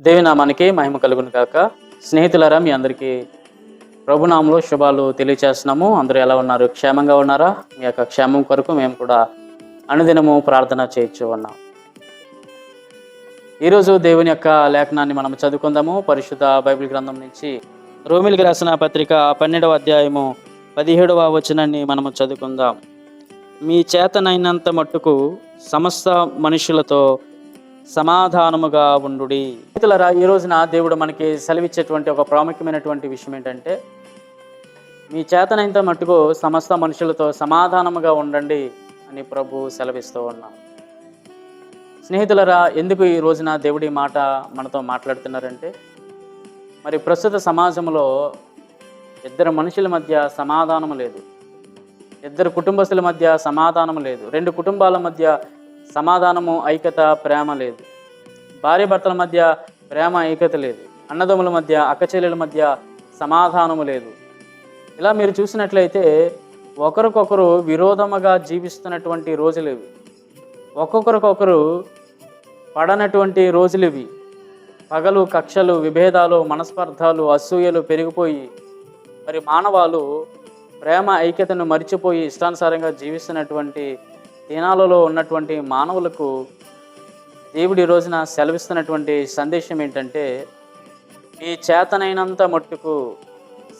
దేవి నామానికి మహిమ కలుగును కాక స్నేహితులారా మీ అందరికీ ప్రభునామంలో శుభాలు తెలియచేస్తున్నాము. అందరూ ఎలా ఉన్నారు? క్షేమంగా ఉన్నారా? మీ యొక్క క్షేమం కొరకు మేము కూడా అనుదినము ప్రార్థన చేయొచ్చు ఉన్నాం ఈరోజు దేవుని యొక్క లేఖనాన్ని మనం చదువుకుందాము. పరిశుద్ధ బైబిల్ గ్రంథం నుంచి రోమిల్కి రాసిన పత్రిక పన్నెండవ అధ్యాయము పదిహేడవ వచనాన్ని మనము చదువుకుందాం. మీ చేతనైనంత మట్టుకు సమస్త మనుషులతో సమాధానముగా ఉండుడి. మిత్రులారా ఈ రోజున దేవుడు మనకి సెలవిచ్చేటువంటి ఒక ప్రాముఖ్యమైనటువంటి విషయం ఏంటంటే మీ చేతనైనంత మట్టుకు సమస్త మనుషులతో సమాధానముగా ఉండండి అని ప్రభు సెలవిస్తూ ఉన్నాం స్నేహితులరా ఎందుకు ఈ రోజున దేవుడి మాట మనతో మాట్లాడుతున్నారంటే మరి ప్రస్తుత సమాజంలో ఇద్దరు మనుషుల మధ్య సమాధానం లేదు. ఇద్దరు కుటుంబస్తుల మధ్య సమాధానం లేదు. రెండు కుటుంబాల మధ్య సమాధానము ఐక్యత ప్రేమ లేదు. భార్య భర్తల మధ్య ప్రేమ ఐక్యత లేదు. అన్నదమ్ముల మధ్య అక్కచెల్లెల మధ్య సమాధానము లేదు. ఇలా మీరు చూసినట్లయితే ఒకరికొకరు విరోధముగా జీవిస్తున్నటువంటి రోజులు ఇవి. ఒక్కొక్కరికొకరు పడనటువంటి రోజులు ఇవి. పగలు కక్షలు విభేదాలు మనస్పర్ధాలు అసూయలు పెరిగిపోయి మరి మానవాలు ప్రేమ ఐక్యతను మరిచిపోయి ఇష్టానుసారంగా జీవిస్తున్నటువంటి దినాలలో ఉన్నటువంటి మానవులకు దేవుడి రోజున సెలవిస్తున్నటువంటి సందేశం ఏంటంటే మీ చేతనైనంత మట్టుకు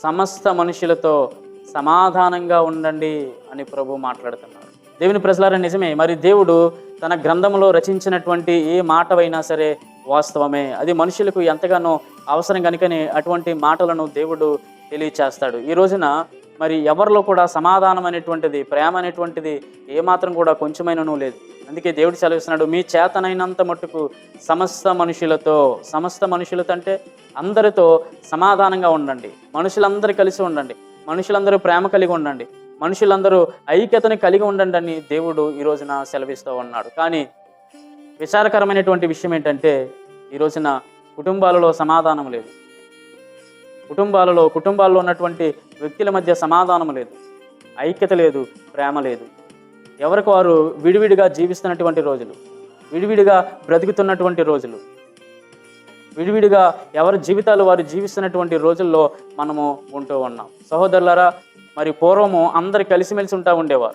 సమస్త మనుషులతో సమాధానంగా ఉండండి అని ప్రభు మాట్లాడుతున్నారు దేవుని ప్రజలారా నిజమే. మరి దేవుడు తన గ్రంథంలో రచించినటువంటి ఏ మాటవైనా సరే వాస్తవమే. అది మనుషులకు ఎంతగానో అవసరం కనుకనే అటువంటి మాటలను దేవుడు తెలియచేస్తాడు. ఈ రోజున మరి ఎవరిలో కూడా సమాధానం అనేటువంటిది ప్రేమ అనేటువంటిది ఏమాత్రం కూడా కొంచెమైనను లేదు. అందుకే దేవుడు సెలవిస్తున్నాడు మీ చేతనైనంత మట్టుకు సమస్త మనుషులతో సమస్త మనుషులతో అంటే అందరితో సమాధానంగా ఉండండి. మనుషులందరూ కలిసి ఉండండి. మనుషులందరూ ప్రేమ కలిగి ఉండండి. మనుషులందరూ ఐక్యతని కలిగి ఉండండి అని దేవుడు ఈ రోజున సెలవిస్తూ ఉన్నాడు. కానీ విచారకరమైనటువంటి విషయం ఏంటంటే ఈ రోజున కుటుంబాలలో సమాధానం లేదు. కుటుంబాలలో కుటుంబాల్లో ఉన్నటువంటి వ్యక్తుల మధ్య సమాధానం లేదు. ఐక్యత లేదు ప్రేమ లేదు. ఎవరికి వారు విడివిడిగా జీవిస్తున్నటువంటి రోజులు విడివిడిగా బ్రతుకుతున్నటువంటి రోజులు విడివిడిగా ఎవరి జీవితాలు వారు జీవిస్తున్నటువంటి రోజుల్లో మనము ఉంటూ ఉన్నాం. సహోదరులరా మరి పూర్వము అందరు కలిసిమెలిసి ఉంటా ఉండేవారు.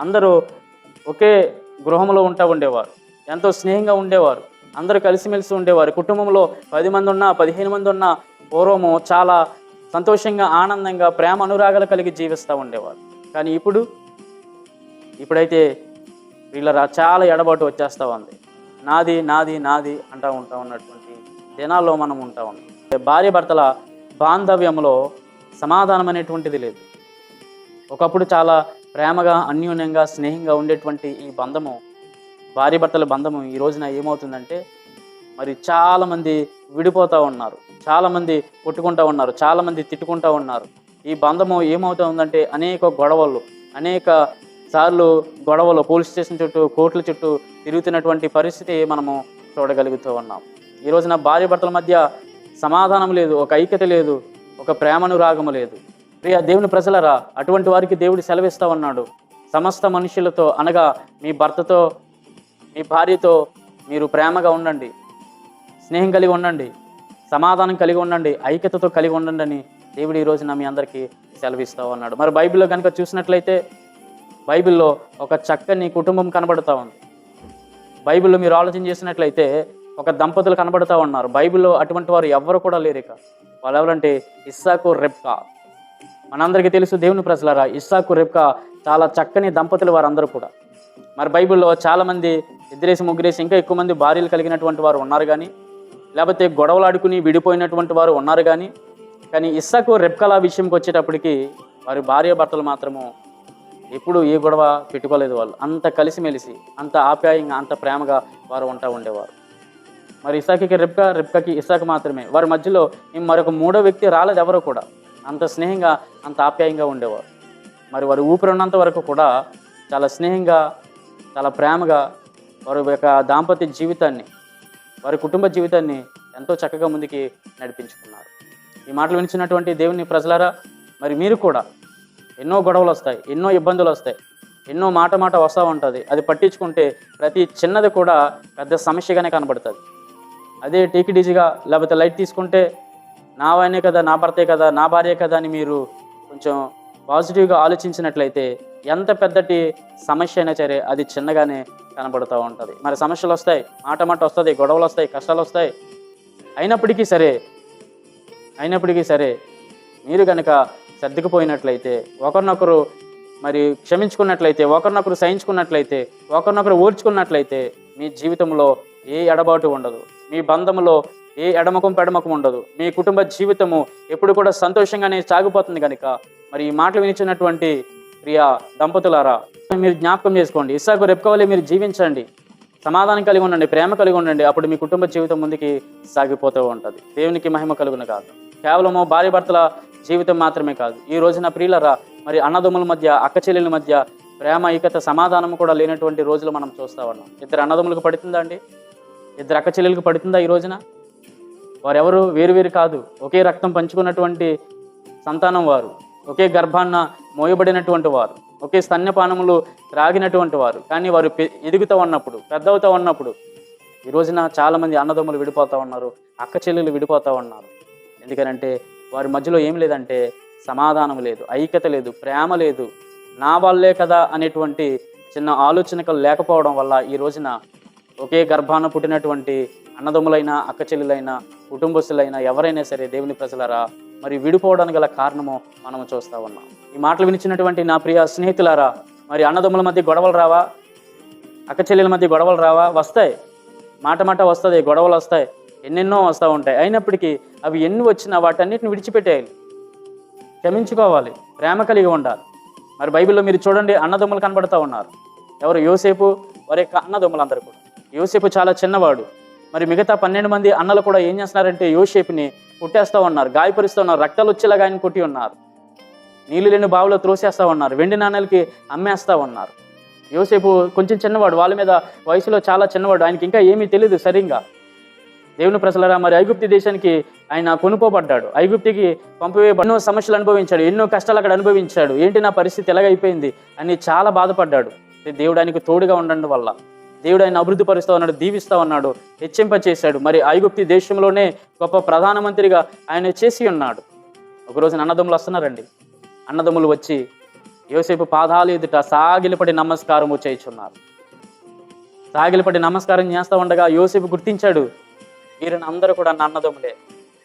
అందరూ ఒకే గృహంలో ఉంటా ఉండేవారు. ఎంతో స్నేహంగా ఉండేవారు. అందరూ కలిసిమెలిసి ఉండేవారు. కుటుంబంలో పది మంది ఉన్నా పదిహేను మంది ఉన్నా పూర్వము చాలా సంతోషంగా ఆనందంగా ప్రేమ అనురాగాలు కలిగి జీవిస్తూ ఉండేవారు. కానీ ఇప్పుడు ఇప్పుడైతే వీళ్ళ చాలా ఎడబాటు వచ్చేస్తూ ఉంది. నాది నాది నాది అంటూ ఉంటా ఉన్నటువంటి దినాల్లో మనం ఉంటా ఉన్నాం. భార్య భర్తల బాంధవ్యంలో సమాధానం అనేటువంటిది లేదు. ఒకప్పుడు చాలా ప్రేమగా అన్యోన్యంగా స్నేహంగా ఉండేటువంటి ఈ బంధము భార్య భర్తల బంధము ఈ రోజున ఏమవుతుందంటే మరి చాలామంది విడిపోతూ ఉన్నారు. చాలామంది కొట్టుకుంటూ ఉన్నారు. చాలామంది తిట్టుకుంటూ ఉన్నారు. ఈ బంధము ఏమవుతూ ఉందంటే అనేక గొడవలు అనేక సార్లు గొడవలు పోలీస్ స్టేషన్ చుట్టూ కోర్టుల చుట్టూ తిరుగుతున్నటువంటి పరిస్థితి మనము చూడగలుగుతూ ఉన్నాం. ఈ రోజున భార్య భర్తల మధ్య సమాధానం లేదు ఒక ఐక్యత లేదు ఒక ప్రేమనురాగము లేదు. ప్రియ దేవుని ప్రజలరా అటువంటి వారికి దేవుడు సెలవిస్తూ ఉన్నాడు. సమస్త మనుషులతో అనగా మీ భర్తతో మీ భార్యతో మీరు ప్రేమగా ఉండండి. స్నేహం కలిగి ఉండండి సమాధానం కలిగి ఉండండి ఐక్యతతో కలిగి ఉండండి అని దేవుడు ఈ రోజున మీ అందరికీ సెలవిస్తూ ఉన్నాడు. మరి బైబిల్లో కనుక చూసినట్లయితే బైబిల్లో ఒక చక్కని కుటుంబం కనబడుతూ ఉంది. బైబిల్లో మీరు ఆలోచన చేసినట్లయితే ఒక దంపతులు కనబడుతూ ఉన్నారు. బైబిల్లో అటువంటి వారు ఎవ్వరు కూడా లేరు ఇక. వాళ్ళు ఎవరంటే ఇస్సాకు రెప్కా మనందరికీ తెలుసు దేవుని ప్రజలరా ఇస్సాకు రెప్కా చాలా చక్కని దంపతులు వారందరూ కూడా. మరి బైబిల్లో చాలామంది ఇద్దరేసి ముగ్గురేసి ఇంకా ఎక్కువ మంది భార్యలు కలిగినటువంటి వారు ఉన్నారు కానీ లేకపోతే గొడవలాడుకుని విడిపోయినటువంటి వారు ఉన్నారు కానీ కానీ ఇస్సాకు రెప్కల విషయంకి వచ్చేటప్పటికి వారి భార్య భర్తలు మాత్రము ఎప్పుడు ఏ గొడవ పెట్టుకోలేదు వాళ్ళు. అంత కలిసిమెలిసి అంత ఆప్యాయంగా అంత ప్రేమగా వారు ఉంటా ఉండేవారు. మరి ఇసాకి రెప్కా రెప్కాకి ఇసాక్ మాత్రమే. వారి మధ్యలో మరొక మూడో వ్యక్తి రాలేదు ఎవరు కూడా. అంత స్నేహంగా అంత ఆప్యాయంగా ఉండేవారు. మరి వారు ఊపిరి ఉన్నంత వరకు కూడా చాలా స్నేహంగా చాలా ప్రేమగా వారి యొక్క దాంపత్య జీవితాన్ని వారి కుటుంబ జీవితాన్ని ఎంతో చక్కగా ముందుకి నడిపించుకున్నారు. ఈ మాటలు వినిచినటువంటి దేవుని ప్రజలారా మరి మీరు కూడా ఎన్నో గొడవలు వస్తాయి ఎన్నో ఇబ్బందులు వస్తాయి ఎన్నో మాట మాట వస్తూ ఉంటుంది. అది పట్టించుకుంటే ప్రతి చిన్నది కూడా పెద్ద సమస్యగానే కనబడుతుంది. అదే టీకిడీజీగా లేకపోతే లైట్ తీసుకుంటే నా వాయనే కదా నా భర్తే కదా నా భార్య కదా అని మీరు కొంచెం పాజిటివ్గా ఆలోచించినట్లయితే ఎంత పెద్దటి సమస్య అయినా సరే అది చిన్నగానే కనబడుతూ ఉంటుంది. మరి సమస్యలు వస్తాయి మాట మాట వస్తుంది గొడవలు వస్తాయి కష్టాలు వస్తాయి. అయినప్పటికీ సరే అయినప్పటికీ సరే మీరు కనుక సర్దుకుపోయినట్లయితే ఒకరినొకరు మరి క్షమించుకున్నట్లయితే ఒకరినొకరు సహించుకున్నట్లయితే ఒకరినొకరు ఓర్చుకున్నట్లయితే మీ జీవితంలో ఏ ఎడబాటు ఉండదు. మీ బంధములో ఏ ఎడమకం పెడమకం ఉండదు. మీ కుటుంబ జీవితము ఎప్పుడు కూడా సంతోషంగానే సాగిపోతుంది కనుక మరి ఈ మాటలు వినిచినటువంటి ప్రియ దంపతులారా మీరు జ్ఞాపకం చేసుకోండి. ఇస్సాకు రెప్పుకోవాలి మీరు జీవించండి. సమాధానం కలిగి ఉండండి ప్రేమ కలిగి ఉండండి. అప్పుడు మీ కుటుంబ జీవితం ముందుకి సాగిపోతూ ఉంటుంది. దేవునికి మహిమ కలుగును కాదు కేవలము భార్య భర్తల జీవితం మాత్రమే కాదు ఈ రోజున ప్రియులరా మరి అన్నదమ్ముల మధ్య అక్క చెల్లెల మధ్య ప్రేమ ఈకత సమాధానం కూడా లేనటువంటి రోజులు మనం చూస్తా ఉన్నాం. ఇద్దరు అన్నదమ్ములకు పడుతుందా అండి? ఇద్దరు అక్క చెల్లెలకు పడుతుందా ఈ రోజున? వారెవరు వేరు వేరు కాదు. ఒకే రక్తం పంచుకున్నటువంటి సంతానం వారు. ఒకే గర్భాన్న మోయబడినటువంటి వారు ఒకే స్తన్యపానములు త్రాగినటువంటి వారు. కానీ వారు ఎదుగుతూ ఉన్నప్పుడు పెద్దవుతూ ఉన్నప్పుడు ఈ రోజున చాలామంది అన్నదమ్ములు విడిపోతూ ఉన్నారు అక్క చెల్లెలు విడిపోతూ ఉన్నారు. ఎందుకనంటే వారి మధ్యలో ఏం లేదంటే సమాధానం లేదు ఐక్యత లేదు ప్రేమ లేదు నా వాళ్ళే కదా అనేటువంటి చిన్న ఆలోచనకలు లేకపోవడం వల్ల ఈ రోజున ఒకే గర్భాన పుట్టినటువంటి అన్నదమ్ములైనా అక్క చెల్లెలైనా కుటుంబస్తులైనా ఎవరైనా సరే దేవుని ప్రజలరా మరి విడిపోవడానికి గల కారణము మనము చూస్తా ఉన్నాం. ఈ మాటలు వినిచినటువంటి నా ప్రియ స్నేహితులారా మరి అన్నదమ్ముల మధ్య గొడవలు రావా? అక్కచెల్లెల మధ్య గొడవలు రావా? వస్తాయి. మాట మాట వస్తుంది గొడవలు వస్తాయి. ఎన్నెన్నో వస్తూ ఉంటాయి. అయినప్పటికీ అవి ఎన్ని వచ్చినా వాటన్నిటిని విడిచిపెట్టేయాలి. క్షమించుకోవాలి. ప్రేమ కలిగి ఉండాలి. మరి బైబిల్లో మీరు చూడండి అన్నదమ్ములు కనబడుతూ ఉన్నారు. ఎవరు యోసేపు? వారి యొక్క అన్నదమ్ములు అందరూ కూడా. యోసేపు చాలా చిన్నవాడు. మరి మిగతా పన్నెండు మంది అన్నలు కూడా ఏం చేస్తున్నారంటే యోసేపుని కొట్టేస్తూ ఉన్నారు గాయపరుస్తూ ఉన్నారు రక్తాలు వచ్చేలాగా ఆయన కొట్టి ఉన్నారు. నీళ్ళు లేని బావిలో త్రోసేస్తూ ఉన్నారు వెండి నాణ్యాలకి అమ్మేస్తూ ఉన్నారు. యోసేపు కొంచెం చిన్నవాడు వాళ్ళ మీద వయసులో చాలా చిన్నవాడు ఆయనకి ఇంకా ఏమీ తెలియదు సరిగ్గా. దేవుని ప్రజలరా మరి ఐగుప్తి దేశానికి ఆయన కొనుక్కోబడ్డాడు ఐగుప్తికి పంపివేయబడి ఎన్నో సమస్యలు అనుభవించాడు ఎన్నో కష్టాలు అక్కడ అనుభవించాడు. ఏంటి నా పరిస్థితి ఎలాగైపోయింది అని చాలా బాధపడ్డాడు. దేవుడు ఆయనకు తోడుగా ఉండడం వల్ల. దేవుడు ఆయన అభివృద్ధి పరుస్తూ ఉన్నాడు దీవిస్తూ ఉన్నాడు హెచ్చింప చేశాడు. మరి ఐగుప్తి దేశంలోనే గొప్ప ప్రధానమంత్రిగా ఆయన చేసి ఉన్నాడు. ఒకరోజు అన్నదమ్ములు వస్తున్నారండి. అన్నదమ్ములు వచ్చి యోసేపు పాదాలు ఎదుట సాగిలపడి నమస్కారము చేయుచున్నారు. సాగిలపడి నమస్కారం చేస్తూ ఉండగా యోసేపు గుర్తించాడు వీరిని అందరూ కూడా నా అన్నదమ్ములే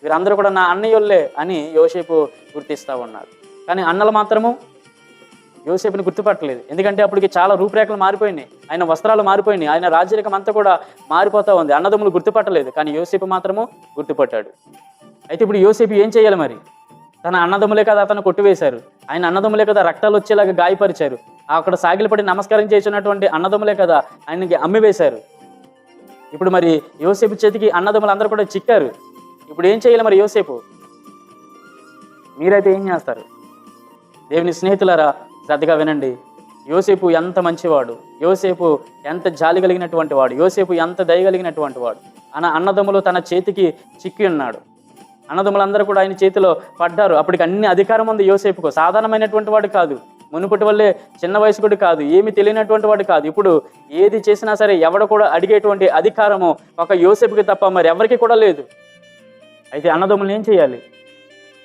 వీరందరూ కూడా నా అన్నయ్యోళ్ళే అని యోసేపు గుర్తిస్తూ ఉన్నాడు. కానీ అన్నలు మాత్రము యోసేపుని గుర్తుపట్టలేదు. ఎందుకంటే అప్పటికి చాలా రూపురేఖలు మారిపోయినాయి. ఆయన వస్త్రాలు మారిపోయినాయి. ఆయన రాజరికం అంతా కూడా మారిపోతూ ఉంది. అన్నదమ్ములు గుర్తుపట్టలేదు. కానీ యోసేపు మాత్రము గుర్తుపట్టాడు. అయితే ఇప్పుడు యోసేపు ఏం చేయాలి మరి? తన అన్నదమ్ములే కదా అతను కొట్టివేశారు. ఆయన అన్నదమ్ములే కదా రక్తాలు వచ్చేలాగా గాయపరిచారు. అక్కడ సాగిలపడి నమస్కారం చేసినటువంటి అన్నదమ్ములే కదా ఆయనకి అమ్మివేశారు ఇప్పుడు మరి యోసేపు చేతికి అన్నదమ్ములు అందరూ కూడా చిక్కారు. ఇప్పుడు ఏం చేయాలి మరి యోసేపు? మీరైతే ఏం చేస్తారు? దేవుని స్నేహితులారా శ్రద్ధగా వినండి. యోసేపు ఎంత మంచివాడు? యోసేపు ఎంత జాలి కలిగినటువంటి వాడు? యోసేపు ఎంత దయ కలిగినటువంటి వాడు? అన్న అన్నదమ్ములు తన చేతికి చిక్కి ఉన్నాడు అన్నదమ్ములందరూ కూడా ఆయన చేతిలో పడ్డారు. అప్పటికి అన్ని అధికారం ఉంది యోసేపుకు. సాధారణమైనటువంటి వాడు కాదు. మునుపటి వల్లే చిన్న వయసుకుడు కాదు. ఏమి తెలియనటువంటి వాడు కాదు. ఇప్పుడు ఏది చేసినా సరే ఎవడ కూడా అడిగేటువంటి అధికారము ఒక యోసేపుకి తప్ప మరి ఎవరికి కూడా లేదు. అయితే అన్నదమ్ములు ఏం చేయాలి?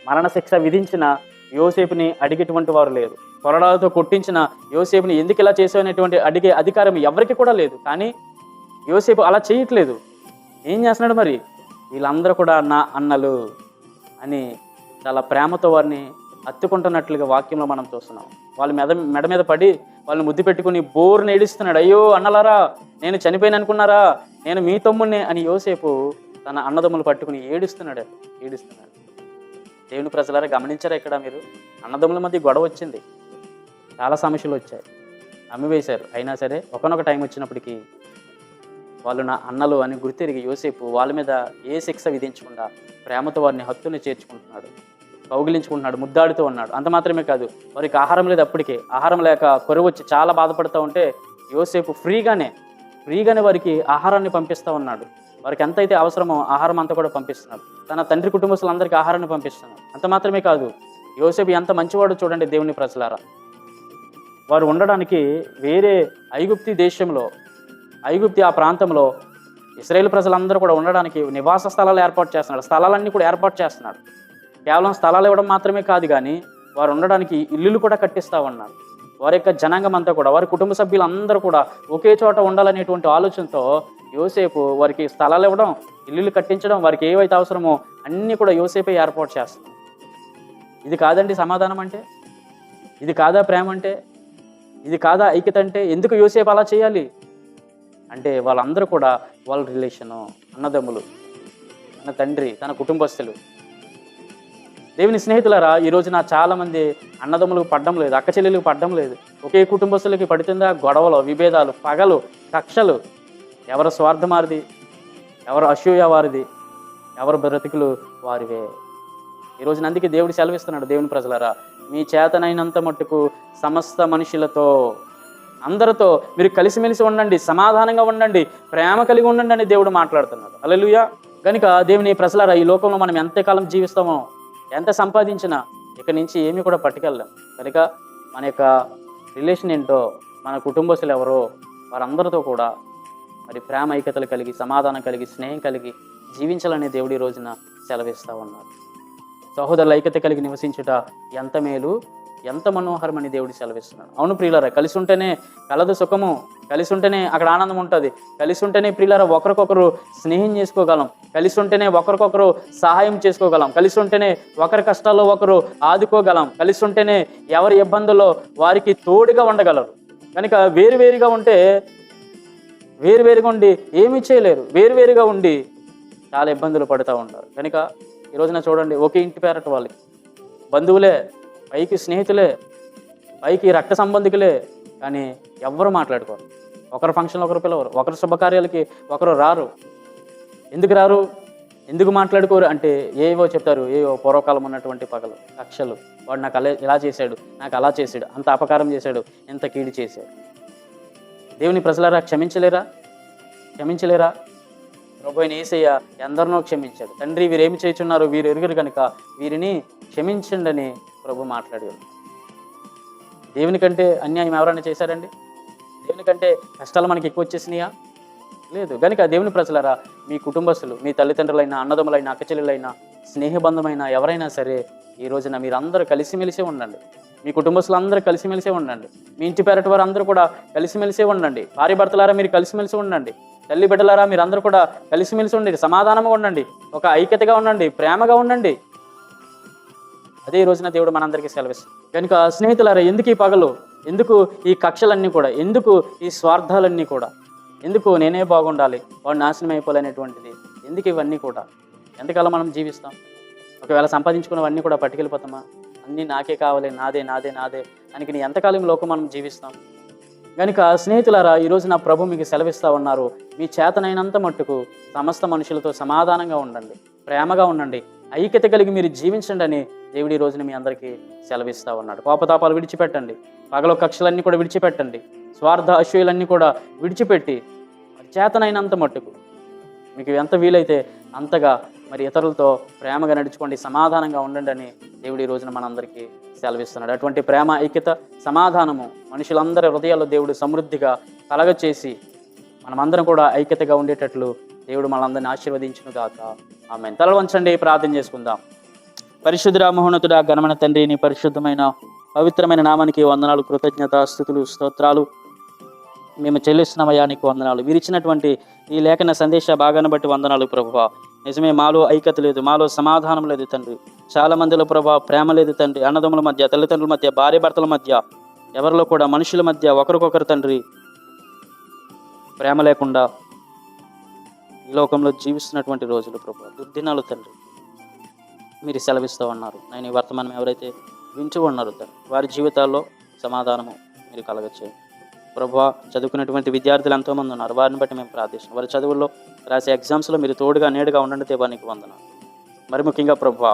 మరణశిక్ష విధించిన యోసేపుని అడిగేటువంటి వారు లేరు. కొరడాలతో కొట్టించిన యోసేపుని ఎందుకు ఇలా చేసావనేటువంటి అడిగే అధికారం ఎవరికి కూడా లేదు. కానీ యోసేపు అలా చేయట్లేదు. ఏం చేస్తున్నాడు మరి? వీళ్ళందరూ కూడా నా అన్నలు అని చాలా ప్రేమతో వారిని అత్తుకుంటున్నట్లుగా వాక్యంలో మనం చూస్తున్నాం. వాళ్ళ మెద మెడ మీద పడి వాళ్ళని ముద్దు పెట్టుకుని బోరుని ఏడుస్తున్నాడు. అయ్యో అన్నలారా నేను చనిపోయిన అనుకున్నారా? నేను మీ తమ్ముడిని అని యోసేపు తన అన్నదమ్ములు పట్టుకుని ఏడుస్తున్నాడు ఏడుస్తున్నాడు. దేవుని ప్రజలారా గమనించారా ఇక్కడ మీరు? అన్నదమ్ముల మధ్య గొడవ వచ్చింది. చాలా సమస్యలు వచ్చాయి. అమ్మివేశారు. అయినా సరే ఒకనొక టైం వచ్చినప్పటికీ వాళ్ళు నా అన్నలు అని గుర్తిరిగి యోసేపు వాళ్ళ మీద ఏ శిక్ష విధించకుండా ప్రేమతో వారిని హత్తుని చేర్చుకుంటున్నాడు. కౌగిలించుకుంటున్నాడు. ముద్దాడుతూ ఉన్నాడు. అంత మాత్రమే కాదు. వారికి ఆహారం లేదు అప్పటికే. ఆహారం లేక కొరవ వచ్చి చాలా బాధపడుతూ ఉంటే యోసేపు ఫ్రీగానే ఫ్రీగానే వారికి ఆహారాన్ని పంపిస్తూ ఉన్నాడు. వారికి ఎంత అయితే అవసరమో ఆహారం అంతా కూడా పంపిస్తున్నారు. తన తండ్రి కుటుంబస్తులందరికీ ఆహారాన్ని పంపిస్తున్నారు. అంత మాత్రమే కాదు యోసేపు ఎంత మంచివాడు చూడండి దేవుని ప్రజలారా. వారు ఉండడానికి వేరే ఐగుప్తి దేశంలో ఐగుప్తి ఆ ప్రాంతంలో ఇస్రాయేల్ ప్రజలందరూ కూడా ఉండడానికి నివాస స్థలాలు ఏర్పాటు చేస్తున్నాడు స్థలాలన్నీ కూడా ఏర్పాటు చేస్తున్నాడు కేవలం స్థలాలు ఇవ్వడం మాత్రమే కాదు కానీ వారు ఉండడానికి ఇల్లులు కూడా కట్టిస్తా ఉన్నారు. వారి యొక్క జనాంగం అంతా కూడా వారి కుటుంబ సభ్యులందరూ కూడా ఒకే చోట ఉండాలనేటువంటి ఆలోచనతో యోసేపు వారికి స్థలాలు ఇవ్వడం ఇల్లులు కట్టించడం వారికి ఏవైతే అవసరమో అన్నీ కూడా యోసేపే ఏర్పాటు చేస్తాం ఇది కాదండి సమాధానం అంటే? ఇది కాదా ప్రేమ అంటే? ఇది కాదా ఐక్యత అంటే? ఎందుకు యోసేపు అలా చేయాలి? అంటే వాళ్ళందరూ కూడా వాళ్ళ రిలేషను అన్నదమ్ములు తన తండ్రి తన కుటుంబస్తులు దేవుని స్నేహితులరా ఈ రోజున చాలామంది అన్నదమ్ములకు పడ్డం లేదు అక్క చెల్లెలకు పడ్డం లేదు. ఒకే కుటుంబస్తులకి పడుతుందా? గొడవలు విభేదాలు పగలు కక్షలు. ఎవరు స్వార్థమారిది? ఎవరు అసూయ వారిది? ఎవరు బ్రతికులు వారివే? ఈ రోజున అందుకే దేవుడు సెలవిస్తున్నాడు దేవుని ప్రజలరా. మీ చేతనైనంత మట్టుకు సమస్త మనుషులతో అందరితో మీరు కలిసిమెలిసి ఉండండి సమాధానంగా ఉండండి ప్రేమ కలిగి ఉండండి అని దేవుడు మాట్లాడుతున్నాడు. అలలుయా కనుక దేవుని ప్రజలారా ఈ లోకంలో మనం ఎంతకాలం జీవిస్తామో ఎంత సంపాదించినా ఇక నుంచి ఏమీ కూడా పట్టుకెళ్ళాం కనుక మన యొక్క రిలేషన్ ఏంటో మన కుటుంబస్తులు ఎవరో వారందరితో కూడా మరి ప్రేమ ఐక్యతలు కలిగి సమాధానం కలిగి స్నేహం కలిగి జీవించాలనే దేవుడి రోజున సెలవిస్తూ ఉన్నారు. సహోదరుల ఐక్యత కలిగి నివసించుట ఎంత మేలు. ఎంత మనోహరమని దేవుడు సెలవిస్తున్నాడు. అవును ప్రియులరా కలిసి ఉంటేనే కలదు సుఖము కలిసి ఉంటేనే అక్కడ ఆనందం ఉంటుంది. కలిసి ఉంటేనే ప్రియులరా ఒకరికొకరు స్నేహం చేసుకోగలం. కలిసి ఉంటేనే ఒకరికొకరు సహాయం చేసుకోగలం. కలిసి ఉంటేనే ఒకరి కష్టాల్లో ఒకరు ఆదుకోగలం. కలిసి ఉంటేనే ఎవరి ఇబ్బందుల్లో వారికి తోడుగా ఉండగలరు. కనుక వేరువేరుగా ఉంటే వేరువేరుగా ఉండి ఏమీ చేయలేరు. వేరువేరుగా ఉండి చాలా ఇబ్బందులు పడుతూ ఉంటారు. కనుక ఈరోజున చూడండి ఒకే ఇంటి పేరట వాళ్ళకి. బంధువులే పైకి స్నేహితులే పైకి రక్త సంబంధికులే కానీ ఎవ్వరు మాట్లాడుకోరు. ఒకరు ఫంక్షన్లో ఒకరు పిలవరు ఒకరు శుభకార్యాలకి ఒకరు రారు. ఎందుకు రారు? ఎందుకు మాట్లాడుకోరు? అంటే ఏవో చెప్తారు ఏవో పూర్వకాలం ఉన్నటువంటి పగలు కక్షలు. వాడు నాకు అలా ఇలా చేశాడు నాకు అలా చేశాడు అంత అపకారం చేశాడు ఎంత కీడు చేశాడు. దేవుని ప్రజలారా క్షమించలేరా? క్షమించలేరా? ప్రభుని ఏసయ్య ఎందరినో క్షమించాడు. తండ్రి వీరేమి చేయుచున్నారు వీరు ఎరుగురు కనుక వీరిని క్షమించండి అని ప్రభు మాట్లాడి దేవుని కంటే అన్యాయం ఎవరైనా చేశారండి? దేవుని కంటే కష్టాలు మనకి ఎక్కువ వచ్చేసినాయా? లేదు. కనుక దేవుని ప్రజలరా మీ కుటుంబస్తులు మీ తల్లిదండ్రులైన అన్నదమ్ములైనా అక్కచెల్లెలైనా స్నేహబంధమైన ఎవరైనా సరే ఈ రోజున మీరందరూ కలిసిమెలిసే ఉండండి. మీ కుటుంబస్తులు అందరూ కలిసిమెలిసే ఉండండి. మీ ఇంటి పేరటి వారు అందరూ కూడా కలిసిమెలిసే ఉండండి. భార్య భర్తలారా మీరు కలిసిమెలిసి ఉండండి. తల్లి బిడ్డలారా మీరు అందరూ కూడా కలిసిమెలిసి ఉండండి సమాధానంగా ఉండండి ఒక ఐక్యతగా ఉండండి ప్రేమగా ఉండండి. అదే ఈ రోజున దేవుడు మనందరికీ సెలవిస్తుంది. కనుక స్నేహితులారా ఎందుకు ఈ పగలు? ఎందుకు ఈ కక్షలన్నీ కూడా? ఎందుకు ఈ స్వార్థాలన్నీ కూడా? ఎందుకు నేనే బాగుండాలి? వాడు నాశనం అయిపోలేనటువంటిది. ఎందుకు ఇవన్నీ కూడా? ఎంతకాలం మనం జీవిస్తాం? ఒకవేళ సంపాదించుకున్నవన్నీ కూడా పట్టుకెళ్ళిపోతామా? అన్నీ నాకే కావాలి నాదే నాదే నాదే. దానికి నీ ఎంతకాలం లోకం మనం జీవిస్తాం? కనుక స్నేహితులారా ఈరోజు నా ప్రభు మీకు సెలవిస్తా ఉన్నారు. మీ చేతనైనంత మట్టుకు సమస్త మనుషులతో సమాధానంగా ఉండండి. ప్రేమగా ఉండండి. ఐక్యత కలిగి మీరు జీవించండి అని దేవుడి ఈ రోజున మీ అందరికీ సెలవిస్తూ ఉన్నాడు. కోపతాపాలు విడిచిపెట్టండి. పగల కక్షలన్నీ కూడా విడిచిపెట్టండి. స్వార్థ అసూయలన్నీ కూడా విడిచిపెట్టి చేతనైనంత మట్టుకు మీకు ఎంత వీలైతే అంతగా మరి ఇతరులతో ప్రేమగా నడుచుకోండి సమాధానంగా ఉండండి అని దేవుడు ఈ రోజున మనందరికీ సెలవిస్తున్నాడు. అటువంటి ప్రేమ ఐక్యత సమాధానము మనుషులందరి హృదయాల్లో దేవుడు సమృద్ధిగా కలగచేసి మనమందరం కూడా ఐక్యతగా ఉండేటట్లు దేవుడు మనందరిని ఆశీర్వదించును గాక ఆమె తల వంచండి ప్రార్థన చేసుకుందాం. పరిశుద్ధ మహోన్నతుడా ఘనమైన తండ్రి నీ పరిశుద్ధమైన పవిత్రమైన నామానికి వందనాలు కృతజ్ఞత స్థుతులు స్తోత్రాలు. మేము చెల్లిస్తున్నామయ్యా నీకు వందనాలు. మీరు ఇచ్చినటువంటి ఈ లేఖన సందేశ భాగాన్ని బట్టి వందనాలు ప్రభువా. నిజమే మాలో ఐక్యత లేదు మాలో సమాధానం లేదు తండ్రి. చాలా మందిలో ప్రభా ప్రేమ లేదు తండ్రి. అన్నదమ్ముల మధ్య తల్లిదండ్రుల మధ్య భార్య భర్తల మధ్య ఎవరిలో కూడా మనుషుల మధ్య ఒకరికొకరు తండ్రి ప్రేమ లేకుండా ఈ లోకంలో జీవిస్తున్నటువంటి రోజులు ప్రభు. దుర్దినాలు తండ్రి. మీరు సెలవిస్తూ ఉన్నారు. నేను ఈ వర్తమానం ఎవరైతే వింటూ ఉన్నారు తండ్రి వారి జీవితాల్లో సమాధానము మీరు కలగచ్చేయండి ప్రభు చదువుకున్నటువంటి విద్యార్థులు ఎంతోమంది ఉన్నారు. వారిని బట్టి మేము ప్రార్థిస్తున్నాం. వారి చదువుల్లో రాసే ఎగ్జామ్స్లో మీరు తోడుగా నేడుగా ఉండండి దేవానికి వందన మరి ముఖ్యంగా ప్రభు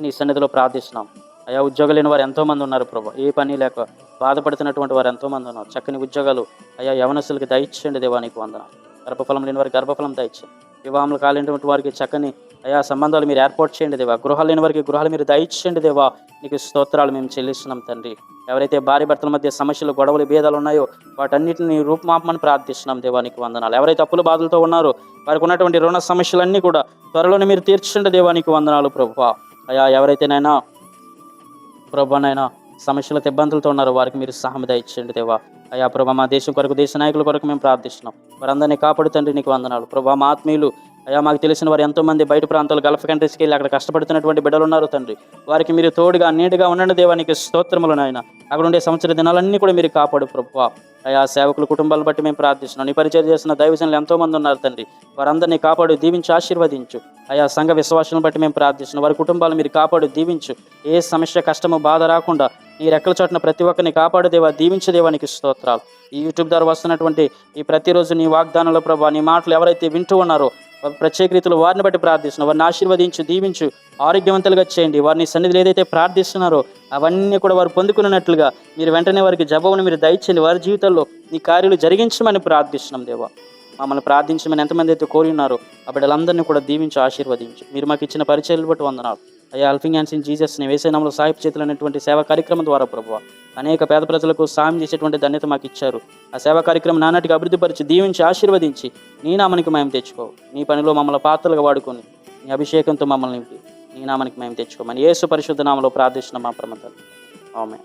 నీ సన్నిధిలో ప్రార్థిస్తున్నాం. అయా ఉద్యోగాలు లేని వారు ఎంతోమంది ఉన్నారు ప్రభు. ఏ పని లేక బాధపడుతున్నటువంటి వారు ఎంతోమంది ఉన్నారు. చక్కని ఉద్యోగాలు అయా యవనస్తులకి దయచేయండి దేవానికి వందన గర్భఫలం లేని వారికి గర్భఫలం దయచేయండి. వివాహములు కాలేటువంటి వారికి చక్కని అయా సంబంధాలు మీరు ఏర్పాటు చేయండి దేవా. గృహాలు లేని వారికి గృహాలు మీరు దయచేయండి దేవా. నీకు స్తోత్రాలు మేము చెల్లిస్తున్నాం తండ్రి. ఎవరైతే భార్య భర్తల మధ్య సమస్యలు గొడవలు భేదాలు ఉన్నాయో వాటన్నిటిని రూపమాపమని ప్రార్థిస్తున్నాం దేవానికి వందనాలు. ఎవరైతే అప్పుల బాధలతో ఉన్నారో వారికి ఉన్నటువంటి రుణ సమస్యలన్నీ కూడా త్వరలోనే మీరు తీర్చండి దేవానికి వందనాలు ప్రభు అయా ఎవరైతేనైనా ప్రభునైనా సమస్యలతో ఇబ్బందులతో ఉన్నారో వారికి మీరు సహాయం దయచేయండి దేవా. అయా ప్రభా మా దేశం కొరకు దేశ నాయకుల కొరకు మేము ప్రార్థిస్తున్నాం. వారందరినీ కాపాడు తండ్రి నీకు వందనాలు. ప్రభా మా ఆత్మీయులు అయ్యా మాకు తెలిసిన వారు ఎంతోమంది బయట ప్రాంతాలు గల్ఫ్ కంట్రీస్కి వెళ్ళి అక్కడ కష్టపడుతున్నటువంటి బిడ్డలు ఉన్నారు తండ్రి. వారికి మీరు తోడుగా నీటుగా ఉండండి దేవానికి స్తోత్రములు నాయన. అక్కడ ఉండే సంవత్సర దినాలన్నీ కూడా మీరు కాపాడు ప్రభు అయా సేవకుల కుటుంబాలను బట్టి మేము ప్రార్థిస్తున్నాం. నీ పరిచయం చేసిన దైవజనులు ఎంతోమంది ఉన్నారు తండ్రి. వారందరినీ కాపాడు దీవించి ఆశీర్వదించు. అయా సంఘ విశ్వాసాలను బట్టి మేము ప్రార్థిస్తున్నాం. వారి కుటుంబాలు మీరు కాపాడు దీవించు. ఏ సమస్య కష్టము బాధ రాకుండా నీ రెక్కల చోటున ప్రతి ఒక్కరిని కాపాడు దేవా దేవానికి స్తోత్రాలు. ఈ యూట్యూబ్ ద్వారా వస్తున్నటువంటి ఈ ప్రతిరోజు నీ వాగ్దానంలో ప్రభా నీ మాటలు ఎవరైతే వింటూ ఉన్నారో ప్రత్యేక రీతిలో వారిని బట్టి ప్రార్థిస్తున్నాం. వారిని ఆశీర్వదించు దీవించు ఆరోగ్యవంతులుగా చేయండి. వారిని సన్నిధిలో ఏదైతే ప్రార్థిస్తున్నారో అవన్నీ కూడా వారు పొందుకున్నట్లుగా మీరు వెంటనే వారికి జవాబును మీరు దయచేయండి. వారి జీవితంలో ఈ కార్యాలు జరిగించమని ప్రార్థిస్తున్నాం దేవా. మమ్మల్ని ప్రార్థించమని ఎంతమంది అయితే కోరి ఉన్నారో ఆ బిడ్డలందరినీ కూడా దీవించి ఆశీర్వదించు. మీరు మాకు ఇచ్చిన పరిచయాలు బట్టి వందనాలు. అయ్యా అల్ఫింగ్ యాన్సిన్ జీసస్ని వేసేనామలో సాహిబ్ చేతులు అనేటువంటి సేవా కార్యక్రమం ద్వారా ప్రభావ. అనేక పేద ప్రజలకు సాయం చేసేటువంటి ధన్యత మాకు ఇచ్చారు. ఆ సేవా కార్యక్రమం నానాటికి అభివృద్ధిపరిచి దీవించి ఆశీర్వదించి నీ నామానికి మేము తెచ్చుకో. నీ పనిలో మమ్మల్ని పాత్రలుగా వాడుకొని నీ అభిషేకంతో మమ్మల్ని నింపి. నీ నామనికి మేము తెచ్చుకోమని యేసు పరిశుద్ధ నామలో ప్రార్థిస్తున్నాం మా ప్రమతలు అవుమే